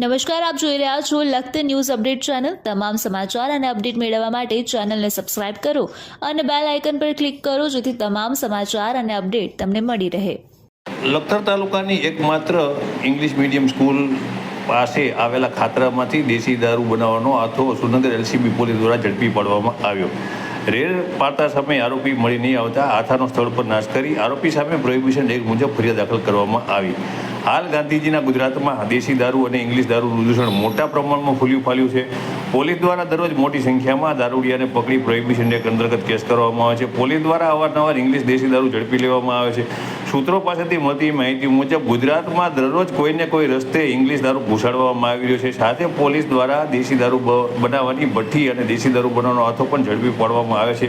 નમસ્કાર, આપ જોઈ રહ્યા છો લખત ન્યૂઝ અપડેટ ચેનલ. તમામ સમાચાર અને અપડેટ મેળવવા માટે ચેનલને સબસ્ક્રાઇબ કરો અને બેલ આઇકન પર ક્લિક કરો જેથી તમામ સમાચાર અને અપડેટ તમને મળી રહે. લખતર તાલુકાની એકમાત્ર ઇંગ્લિશ મીડિયમ સ્કૂલ પાસે આવેલા ખાતરામાંથી દેશી દારૂ બનાવવાનો આથો સુરનગર એલસીબી પોલીસ દ્વારા ઝડપી પાડવામાં આવ્યો. રેડ પાડતા સમયે આરોપી મળી નહીં આવતા, આથાનો સ્થળ પર નાશ કરી આરોપી સામે પ્રોહિબિશન એક મુજબ ફરિયાદ દાખલ કરવામાં આવી. હાલ ગાંધીજીના ગુજરાતમાં દેશી દારૂ અને ઇંગ્લિશ દારૂ પ્રદૂષણ મોટા પ્રમાણમાં ફૂલ્યું ફાલ્યું છે. પોલીસ દ્વારા દરરોજ મોટી સંખ્યામાં દારૂડિયાને પકડી પ્રોહિબિશન એક્ટ અંતર્ગત કેસ કરવામાં આવે છે. પોલીસ દ્વારા અવારનવાર ઇંગ્લિશ દેશી દારૂ ઝડપી લેવામાં આવે છે. સૂત્રો પાસેથી મળતી માહિતી મુજબ ગુજરાતમાં દરરોજ કોઈને કોઈ રસ્તે ઇંગ્લિશ દારૂ ભૂસાડવામાં આવી રહ્યો છે. સાથે પોલીસ દ્વારા દેશી દારૂ બનાવવાની ભઠ્ઠી અને દેશી દારૂ બનાવવાનો હાથો પણ ઝડપી પાડવામાં આવે છે.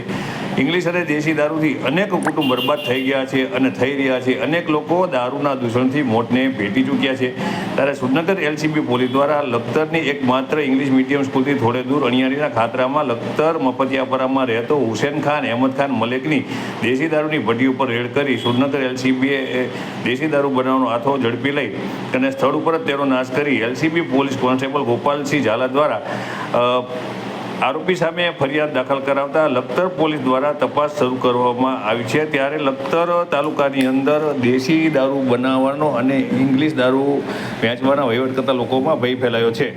ઇંગ્લિશ અને દેશી દારૂથી અનેક કુટુંબ બરબાદ થઈ ગયા છે અને થઈ રહ્યા છે. અનેક લોકો દારૂના દૂષણથી મોતને ભેટી ચૂક્યા છે. ત્યારે સુરનગર એલસીબી પોલીસ દ્વારા લખતરની એક માત્ર ઇંગ્લિશ મીડિયમ સ્કૂલથી થોડે દૂર અણિયારીના ખાતરામાં લખતર મફતિયાપરામાં રહેતો હુસેન ખાન, અહેમદ ખાન મલેકની દેશી દારૂની ભઠ્ઠી ઉપર રેડ કરી સુરનગર એલસીબીએ દેશી દારૂ બનાવવાનો હાથો ઝડપી લઈ અને સ્થળ ઉપર જ તેનો નાશ કરી LCB police constable Gopalsinh Zala દ્વારા આરોપી સામે ફરિયાદ દાખલ કરાવતા લખતર પોલીસ દ્વારા તપાસ શરૂ કરવામાં આવી છે. ત્યારે લખતર તાલુકાની અંદર દેશી દારૂ બનાવવાનો અને ઇંગ્લિશ દારૂ વેચવાના વહીવટ કરતા લોકોમાં ભય ફેલાયો છે.